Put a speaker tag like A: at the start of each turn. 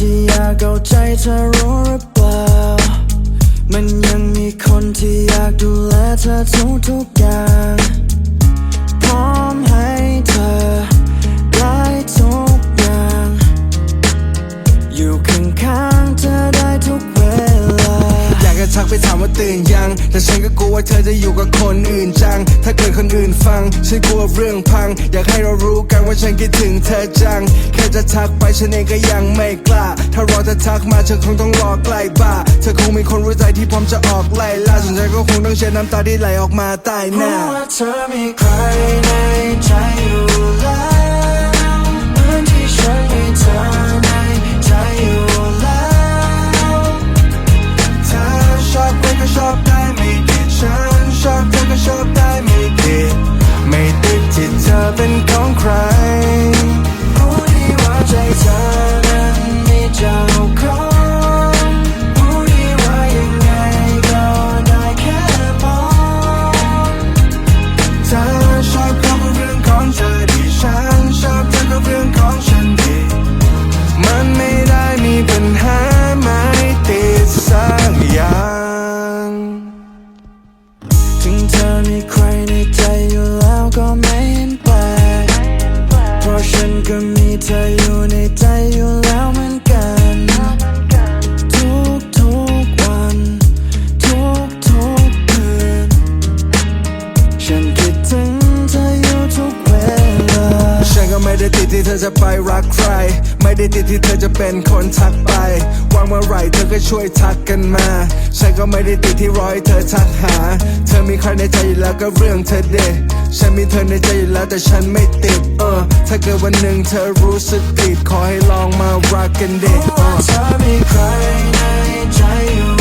A: ที่อยากเอาใจเธอรู้หรือเปล่า มันยังมีคนที่อยากดูแลเธอทุกทุกอย่าง พร้อมให้เธอได้ทุกอย่าง อยู่ข้างๆเธอได้ทุกเวลา
B: อยากจะทักไปถามว่าตื่นยัง แต่ฉันก็กลัวว่าเธอจะอยู่กับคนอื่นจัง ฟัง ฉันกลัวเรื่องพัง อยากให้เรารู้กันว่าฉันคิดถึงเธอจัง แค่จะทักไปฉันเองก็ยังไม่กล้า ถ้ารอเธอทักมาเธอคงต้องรอใกล้บ้า เธอคงมีคนรู้ใจที่พร้อมจะออกไล่ล่าส่วนฉันก็คงต้องเช็ดน้ำตาที่ไหลออกมาใต้หน้า
A: ราะว่าเธอมีใครในใจอยู่
B: ที่เธอจะไปรักใคร ไม่ได้ติดที่เธอจะเป็นคนทักไปวางเมื่อไหร่เธอก็ช่วยทักกันมา ฉันก็ไม่ได้ติดที่รอยเธอทักหา เธอมีใครในใจอยู่แล้วก็เรื่องเธอเด็ฉันมีเธอในใจอยู่แล้วแต่ฉันไม่ติดเออถ้าเกิดวันหนึ่งเธอรู้สึกติดขอให้ลองมารักกันเด็
A: เพราะว่าเธอมีใครในใจอยู่